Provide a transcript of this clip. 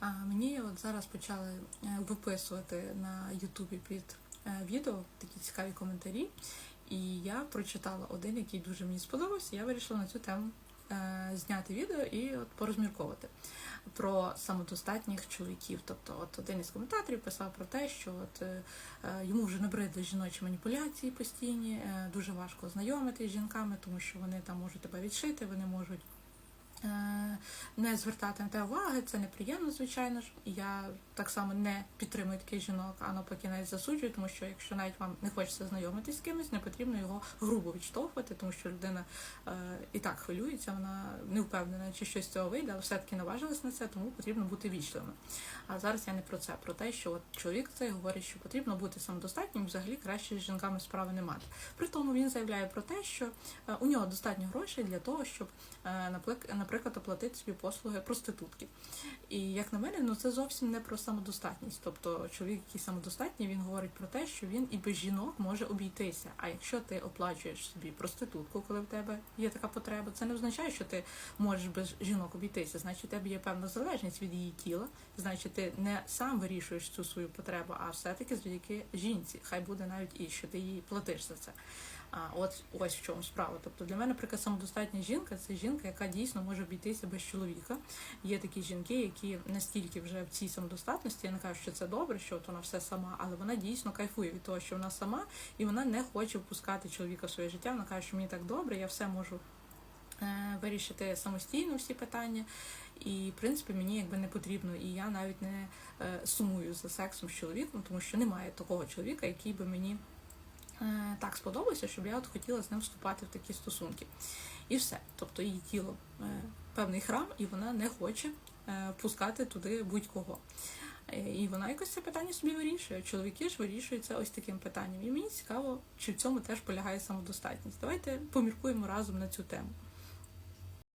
А мені от зараз почали е, виписувати на Ютубі під е, відео такі цікаві коментарі, і я прочитала один, який дуже мені сподобався. Я вирішила на цю тему е, зняти відео і от порозмірковувати про самодостатніх чоловіків. Тобто, от один із коментаторів писав про те, що от йому вже набридли жіночі маніпуляції постійні, дуже важко знайомитися з жінками, тому що вони там можуть тебе відшити, вони можуть. Е, Не звертати на те уваги, це неприємно, звичайно ж. Я так само не підтримую таких жінок, а навпаки навіть засуджую, тому що якщо навіть вам не хочеться знайомитись з кимось, не потрібно його грубо відштовхувати, тому що людина е, і так хвилюється, вона не впевнена, чи щось з цього вийде, але все-таки наважилась на це, тому потрібно бути вічливими. А зараз я не про це, про те, що от чоловік цей говорить, що потрібно бути самодостатнім, взагалі краще з жінками справи не мати. При тому він заявляє про те, що е, у нього достатньо грошей для того, щоб, е, наплик- наприклад, оплатити собі послуги проститутки. І як на мене, ну це зовсім не про самодостатність. Тобто чоловік, який самодостатній, він говорить про те, що він і без жінок може обійтися. А якщо ти оплачуєш собі проститутку, коли в тебе є така потреба, це не означає, що ти можеш без жінок обійтися. Значить, у тебе є певна залежність від її тіла. Значить, ти не сам вирішуєш цю свою потребу, а все-таки завдяки жінці. Хай буде навіть і що ти їй платиш за це. А от ось в чому справа. Тобто для мене, наприклад, самодостатня жінка це жінка, яка дійсно може обійтися без чоловіка. Є такі жінки, які настільки вже в цій самодостатності, я не кажу, що це добре, що от вона все сама, але вона дійсно кайфує від того, що вона сама, і вона не хоче впускати чоловіка в своє життя. Вона каже, що мені так добре, я все можу е, вирішити самостійно всі питання. І, в принципі, мені якби не потрібно, і я навіть не е, сумую за сексом з чоловіком, тому що немає такого чоловіка, який би мені так сподобався, щоб я от хотіла з ним вступати в такі стосунки. І все. Тобто її тіло е, певний храм, і вона не хоче пускати впускати туди будь-кого. Е, І вона якось це питання собі вирішує. Чоловіки ж вирішують це ось таким питанням. І мені цікаво, чи в цьому теж полягає самодостатність. Давайте поміркуємо разом на цю тему.